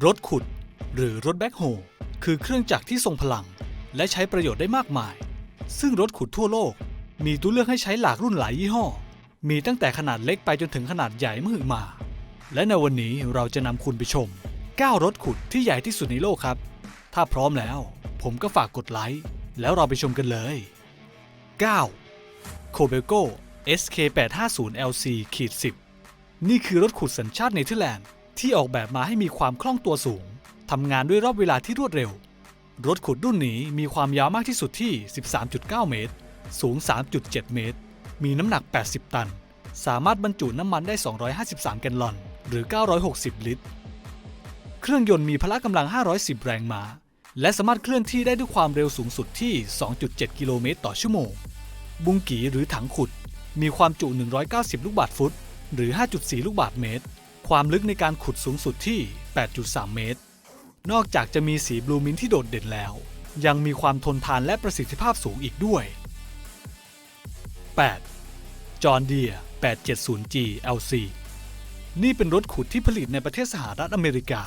รถขุด หรือรถแบ็คโฮคือเครื่องจักรที่ทรงพลัง และใช้ประโยชน์ได้มากมาย ซึ่งรถขุดทั่วโลก มีตัวเลือกให้ใช้หลากรุ่นหลายยี่ห้อ มีตั้งแต่ขนาดเล็กไปจนถึงขนาดใหญ่มหึมา และในวันนี้เราจะนำคุณไปชม 9 รถขุดที่ใหญ่ที่สุดในโลกครับ ถ้าพร้อมแล้ว ผมก็ฝากกดไลค์แล้วเราไปชมกันเลย 9 c o b e l c o SK850LC ขีด10 นี่คือรถขุดสัญชาติเนเธอร์แลนด์ ที่ออกแบบมาให้มีความคล่องตัวสูงทำงานด้วยรอบเวลาที่รวดเร็ว รถขุดรุ่นนี้มีความยาวมากที่สุดที่ 13.9 เมตร สูง 3.7 เมตร มีน้ำหนัก 80 ตัน สามารถบรรจุน้ำมันได้ 253 แกลลอน หรือ 960 ลิตร เครื่องยนต์มีพละกำลัง 510 แรงม้า และสามารถเคลื่อนที่ได้ด้วยความเร็วสูงสุดที่ 2.7 กิโลเมตรต่อชั่วโมง บุงกีหรือถังขุด มีความจุ 190 ลูกบาศก์ฟุต หรือ 5.4 ลูกบาศก์เมตร ความลึกในการขุดสูงสุดที่ 8.3 เมตร นอกจากจะมีสีบลูมินที่โดดเด่นแล้ว ยังมีความทนทานและประสิทธิภาพสูงอีกด้วย 8. จอห์นเดีย 870G LC นี่เป็นรถขุดที่ผลิตในประเทศสหรัฐอเมริกา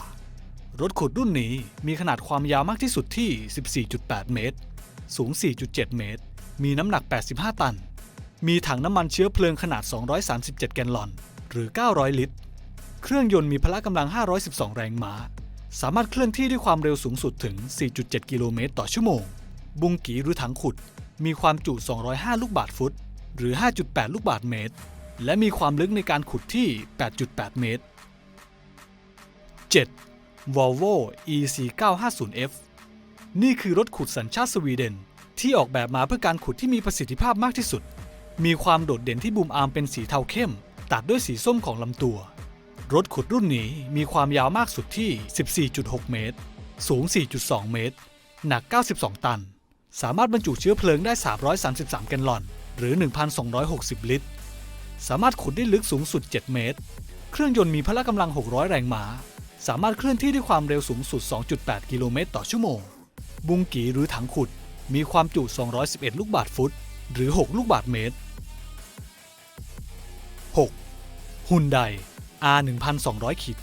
รถขุดรุ่นนี้มีขนาดความยาวมากที่สุดที่ 14.8 เมตร สูง 4.7 เมตร มีน้ำหนัก 85 ตัน มีถังน้ำมันเชื้อเพลิงขนาด 237 แกลลอน หรือ 900 ลิตร เครื่องยนต์มีพละกำลัง 512 แรงม้า สามารถเคลื่อนที่ด้วยความเร็วสูงสุดถึง 4.7 กิโลเมตรต่อชั่วโมง บุงกีหรือถังขุด มีความจุ 205 ลูกบาศก์ฟุต หรือ 5.8 ลูกบาศก์เมตร และมีความลึกในการขุดที่ 8.8 เมตร 7. Volvo EC950F นี่คือรถขุดสัญชาติสวีเดน ที่ออกแบบมาเพื่อการขุดที่มีประสิทธิภาพมากที่สุด มีความโดดเด่นที่บูมอาร์มเป็นสีเทาเข้ม ตัดด้วยสีส้มของลำตัว รถขุดรุ่นนี้มีความยาวมากสุดที่ 14.6 เมตร สูง 4.2 เมตร หนัก 92 ตัน สามารถบรรจุเชื้อเพลิงได้ 333 แกลลอน หรือ 1,260 ลิตร สามารถขุดได้ลึกสูงสุด 7 เมตร เครื่องยนต์มีพละกำลัง 600 แรงม้า สามารถเคลื่อนที่ด้วยความเร็วสูงสุด 2.8 กิโลเมตรต่อชั่วโมง บุงกีหรือถังขุด มีความจุ 211 ลูกบาศก์ฟุต หรือ 6 ลูกบาศก์เมตร 6. ฮุนได R 1200ขีด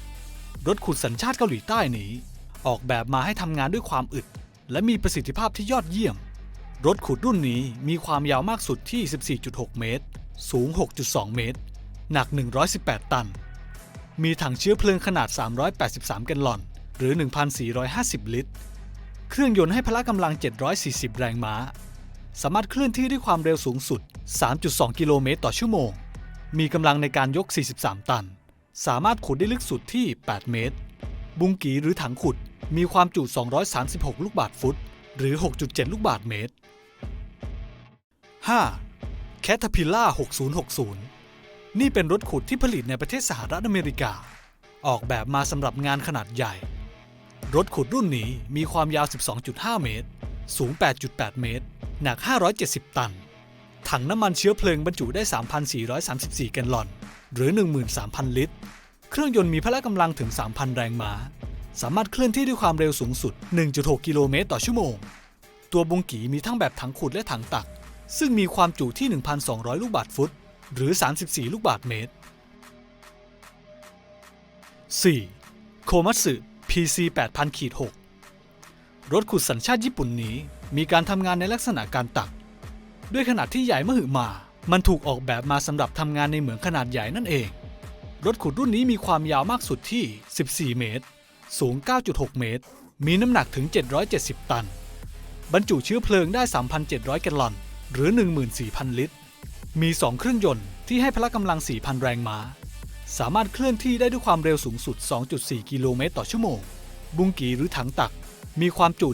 9รถขุดสัญชาติเกาหลีใต้นี้ ออกแบบมาให้ทำงานด้วยความอึด และมีประสิทธิภาพที่ยอดเยี่ยม รถขุดรุ่นนี้มีความยาวมากสุดที่ 14.6 เมตร สูง 6.2 เมตร หนัก 118 ตัน มีถังเชื้อเพลิงขนาด 383 แกลลอน หรือ 1,450 ลิตร เครื่องยนต์ให้พละกำลัง 740 แรงม้า สามารถเคลื่อนที่ด้วยความเร็วสูงสุด 3.2 กิโลเมตรต่อชั่วโมง มีกำลังในการยก 43 ตัน สามารถขุดได้ลึกสุดที่ 8 เมตร บุงกีหรือถังขุดมีความจุ 236 ลูกบาศก์ฟุต หรือ 6.7 ลูกบาศก์เมตร 5. Caterpillar 6060 นี่เป็นรถขุดที่ผลิตในประเทศสหรัฐอเมริกา ออกแบบมาสำหรับงานขนาดใหญ่ รถขุดรุ่นนี้มีความยาว 12.5 เมตร สูง 8.8 เมตร หนัก 570 ตัน ถังน้ำมันเชื้อเพลิงบรรจุได้ 3,434 แกลลอน หรือ 13,000 ลิตร เครื่องยนต์มีพละกำลังถึง 3,000 แรงม้า สามารถเคลื่อนที่ด้วยความเร็วสูงสุด 1.6 กิโลเมตรต่อชั่วโมง ตัวบุงกีมีทั้งแบบถังขุดและถังตัก ซึ่งมีความจุที่ 1,200 ลูกบาศก์ฟุต หรือ 34 ลูกบาศก์เมตร 4. โคมัตสึ PC 8000ขีด6รถขุดสัญชาติญี่ปุ่นนี้ มีการทำงานในลักษณะการตัก ด้วยขนาดที่ใหญ่มหึมา มันถูกออกแบบมาสำหรับทำงานในเหมืองขนาดใหญ่นั่นเอง รถขุดรุ่นนี้มีความยาวมากสุดที่ 14 เมตร สูง 9.6 เมตร มีน้ำหนักถึง 770 ตัน บรรจุเชื้อเพลิงได้ 3,700 แกลลอน หรือ 14,000 ลิตร มี 2 เครื่องยนต์ที่ให้พละกำลัง 4,000 แรงม้า สามารถเคลื่อนที่ได้ด้วยความเร็วสูงสุด 2.4 กิโลเมตรต่อชั่วโมง บุงกีหรือถังตัก มีความจุ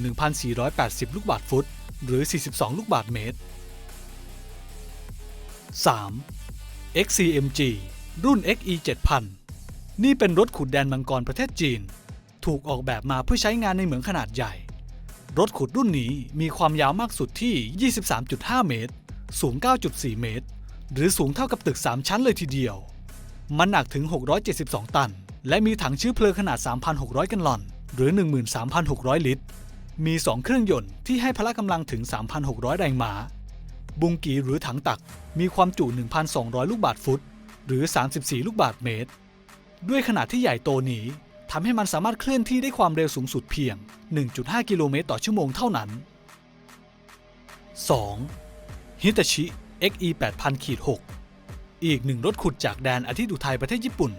1,480 ลูกบาศก์ฟุต หรือ 42 ลูกบาศก์เมตร 3. XCMG รุ่น XE 7000 นี่เป็นรถขุดแดนมังกรประเทศจีน ถูกออกแบบมาเพื่อใช้งานในเหมืองขนาดใหญ่ รถขุดรุ่นนี้มีความยาวมากสุดที่ 23.5 เมตร สูง 9.4 เมตร หรือสูงเท่ากับตึก 3 ชั้นเลยทีเดียว มันหนักถึง 672 ตัน และมีถังเชื้อเพลิงขนาด 3,600แกลลอน หรือ 13,600 ลิตร มี 2 เครื่องยนต์ที่ให้พละกำลังถึง 3,600 แรงม้า บุงกีหรือถังตักมีความจุ 1,200 ลูกบาศก์ฟุต หรือ 34 ลูกบาศก์เมตร ด้วยขนาดที่ใหญ่โตนี้ทำให้มันสามารถเคลื่อนที่ได้ความเร็วสูงสุดเพียง 1.5 กิโลเมตรต่อชั่วโมงเท่านั้น 2. ฮิตาชิ XE 8000 6 อีกหนึ่งรถขุดจากแดนอาทิตย์อุทัยประเทศญี่ปุ่น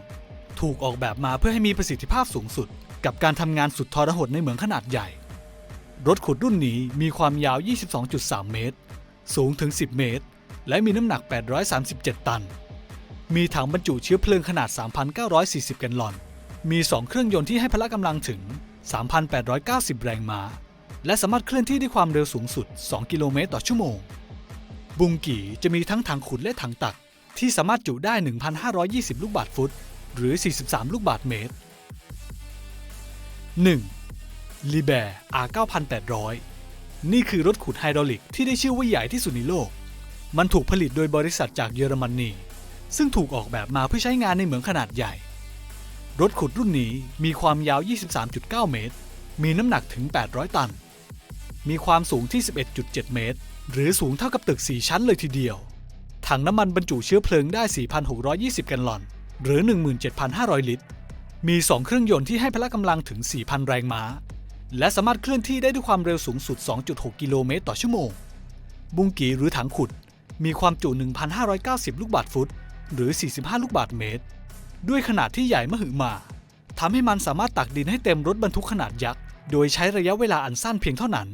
ถูกออกแบบมาเพื่อให้มีประสิทธิภาพสูงสุด กับการทำงานสุดทรหดในเหมืองขนาดใหญ่ รถขุดรุ่นนี้มีความยาว 22.3 เมตร สูงถึง 10 เมตร และมีน้ำหนัก 837 ตัน มีถังบรรจุเชื้อเพลิงขนาด 3,940 แกลลอน มี 2 เครื่องยนต์ที่ให้พละกำลังถึง 3,890 แรงม้า และสามารถเคลื่อนที่ด้วยความเร็วสูงสุด 2 กิโลเมตรต่อชั่วโมง บุงกีจะมีทั้งถังขุดและถังตัก ที่สามารถจุได้ 1,520 ลูกบาศก์ฟุต หรือ 43 ลูกบาศก์เมตร 1. ลีแบร์ R9800 นี่คือรถขุดไฮดรอลิกที่ได้ชื่อว่าใหญ่ที่สุดในโลก มันถูกผลิตโดยบริษัทจากเยอรมนี ซึ่งถูกออกแบบมาเพื่อใช้งานในเหมืองขนาดใหญ่ รถขุดรุ่นนี้มีความยาว 23.9 เมตร มีน้ำหนักถึง 800 ตัน มีความสูงที่ 11.7 เมตร หรือสูงเท่ากับตึก 4 ชั้นเลยทีเดียว ถังน้ำมันบรรจุเชื้อเพลิงได้ 4,620 แกลลอน หรือ 17,500 ลิตร มี 2 เครื่องยนต์ที่ให้พละกำลังถึง 4,000 แรงม้า และสามารถเคลื่อนที่ได้ด้วยความเร็วสูงสุด 2.6 กิโลเมตรต่อชั่วโมง บุงกีหรือถังขุด มีความจุ 1,590 ลูกบาศก์ฟุต หรือ 45 ลูกบาศก์เมตร ด้วยขนาดที่ใหญ่มหึมาทำให้มันสามารถตักดินให้เต็มรถบรรทุกขนาดยักษ์ โดยใช้ระยะเวลาอันสั้นเพียงเท่านั้น